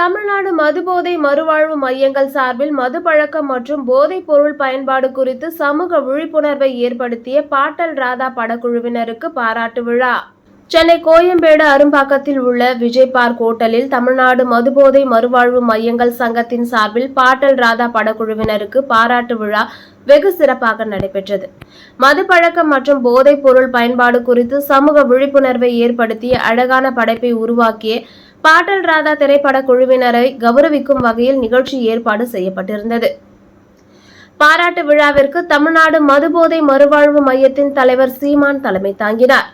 தமிழ்நாடு மதுபோதை மறுவாழ்வு மையங்கள் சார்பில் மது பழக்கம் மற்றும் போதைப் பொருள் பயன்பாடு குறித்து சமூக விழிப்புணர்வை ஏற்படுத்திய பாட்டல் ராதா படக்குழுவினருக்கு பாராட்டு விழா. சென்னை கோயம்பேடு அரும்பாக்கத்தில் உள்ள விஜய் பார்க் ஹோட்டலில் தமிழ்நாடு மதுபோதை மறுவாழ்வு மையங்கள் சங்கத்தின் சார்பில் பாட்டல் ராதா படக்குழுவினருக்கு பாராட்டு விழா வெகு சிறப்பாக நடைபெற்றது. மது பழக்கம் மற்றும் போதைப் பொருள் பயன்பாடு குறித்து சமூக விழிப்புணர்வை ஏற்படுத்திய அழகான படைப்பை உருவாக்கிய பாட்டல் ராதா திரைப்பட குழுவினரை கௌரவிக்கும் வகையில் நிகழ்ச்சி ஏற்பாடு செய்யப்பட்டிருந்தது. பாராட்டு விழாவிற்கு தமிழ்நாடு மதுபோதை மறுவாழ்வு மையத்தின் தலைவர் சீமான் தலைமை தாங்கினார்.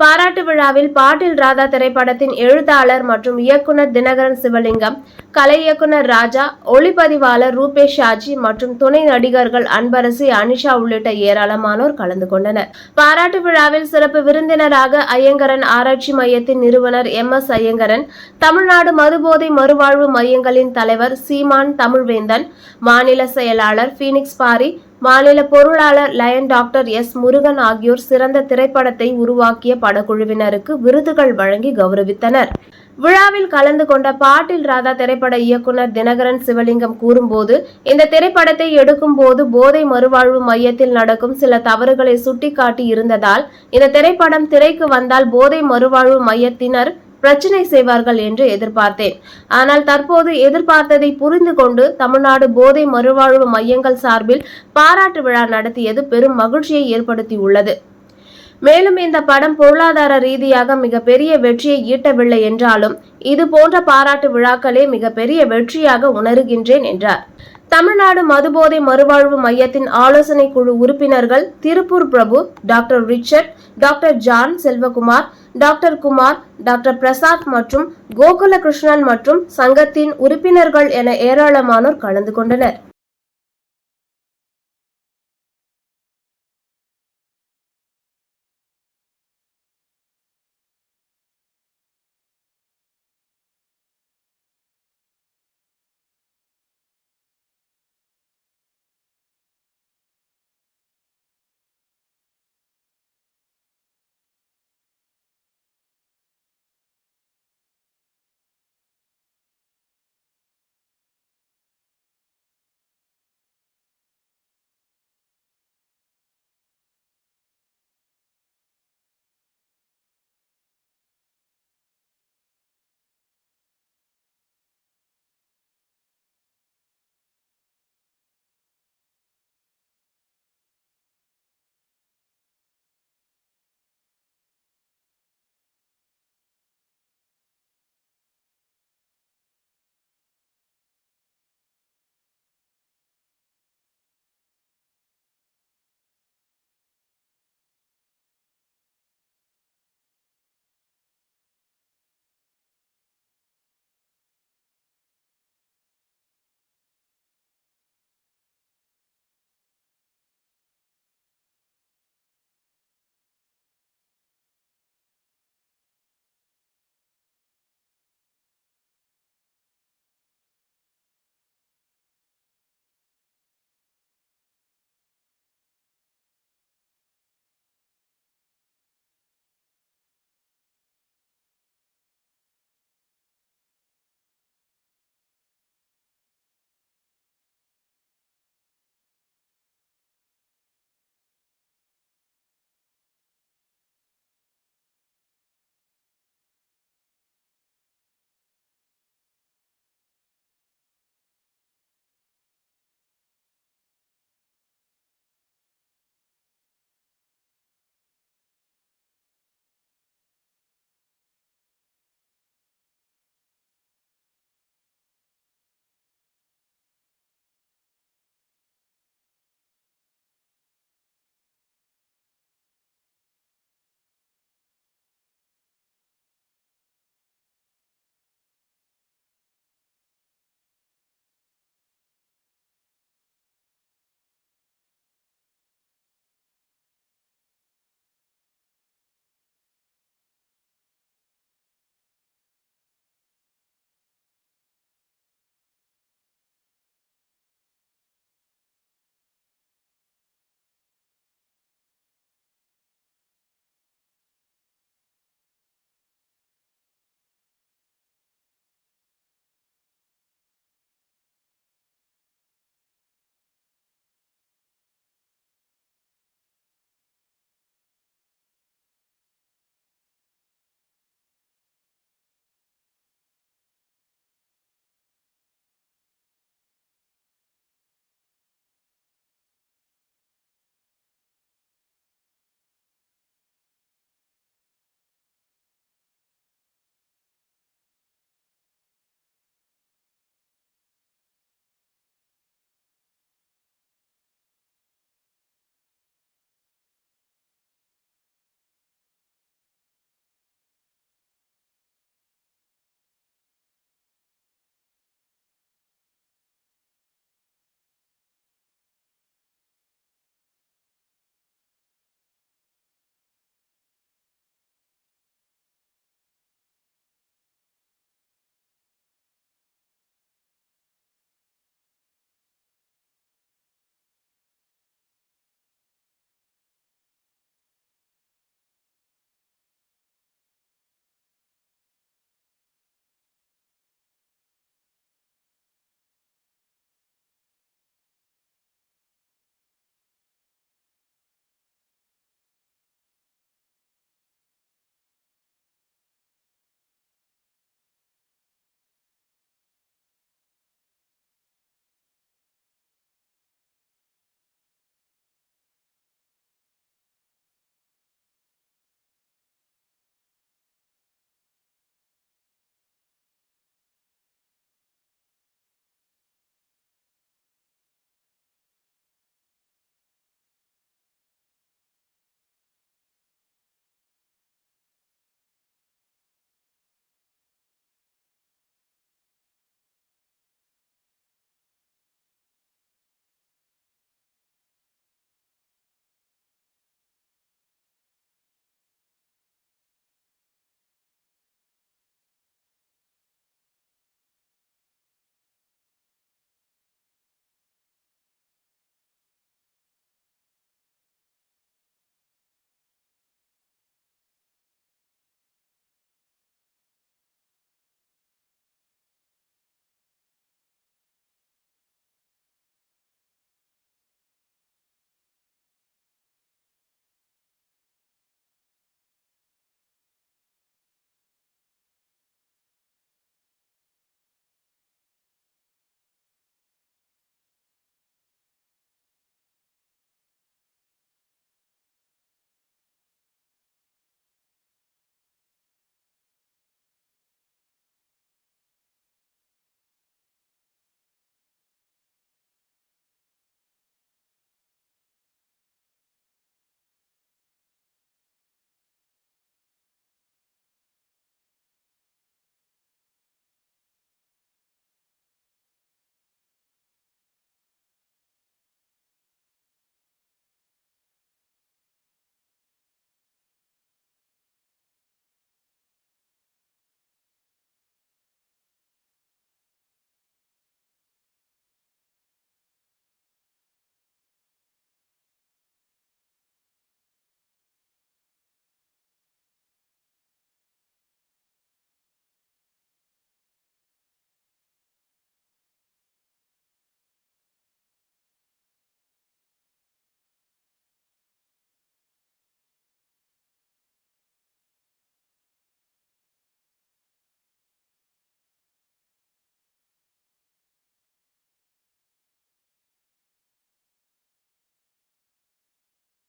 பாராட்டு விழாவில் பாட்டில் ராதா திரைப்படத்தின் எழுத்தாளர் மற்றும் இயக்குனர் தினகரன் சிவலிங்கம் கலை இயக்குனர் ராஜா ஒளிப்பதிவாளர் ரூபேஷ் ஷாஜி மற்றும் துணை நடிகர்கள் அன்பரசி அனிஷா உள்ளிட்ட ஏராளமானோர் கலந்து கொண்டனர். பாராட்டு விழாவில் சிறப்பு விருந்தினராக ஐயங்கரன் ஆராய்ச்சி மையத்தின் நிறுவனர் எம் எஸ் ஐயங்கரன் தமிழ்நாடு மறுபோதை மறுவாழ்வு மையங்களின் தலைவர் சீமான் தமிழ்வேந்தன் மாநில செயலாளர் பீனிக்ஸ் பாரி மாநில பொருளாளர் லயன் டாக்டர் எஸ் முருகன் ஆகியோர் சிறந்த திரைப்படத்தை உருவாக்கிய படக்குழுவினருக்கு விருதுகள் வழங்கி கௌரவித்தனர். விழாவில் கலந்து கொண்ட பாட்டில் ராதா திரைப்பட இயக்குனர் தினகரன் சிவலிங்கம் கூறும்போது இந்த திரைப்படத்தை எடுக்கும் போது போதை மறுவாழ்வு மையத்தில் நடக்கும் சில தவறுகளை சுட்டிக்காட்டி இருந்ததால் இந்த திரைப்படம் திரைக்கு வந்தால் போதை மறுவாழ்வு மையத்தினர் பிரச்சனை செய்வார்கள் என்று எதிர்பார்த்தேன். ஆனால் தற்போது எதிர்பார்த்ததை புரிந்து கொண்டு தமிழ்நாடு போதை மறுவாழ்வு மையங்கள் சார்பில் பாராட்டு விழா நடத்தியது பெரும் மகிழ்ச்சியை ஏற்படுத்தியுள்ளது. மேலும் இந்த படம் பொருளாதார ரீதியாக மிகப்பெரிய வெற்றியை ஈட்டவில்லை என்றாலும் இது போன்ற பாராட்டு விழாக்களே மிகப்பெரிய வெற்றியாக உணர்கின்றேன் என்றார். தமிழ்நாடு மதுபோதை மறுவாழ்வு மையத்தின் ஆலோசனை குழு உறுப்பினர்கள் Tiruppur Prabhu doctor Richard doctor John Selvakumar doctor Kumar doctor Prasad மற்றும் கோகுல கிருஷ்ணன் மற்றும் சங்கத்தின் உறுப்பினர்கள் என ஏராளமானோர் கலந்து கொண்டனர்.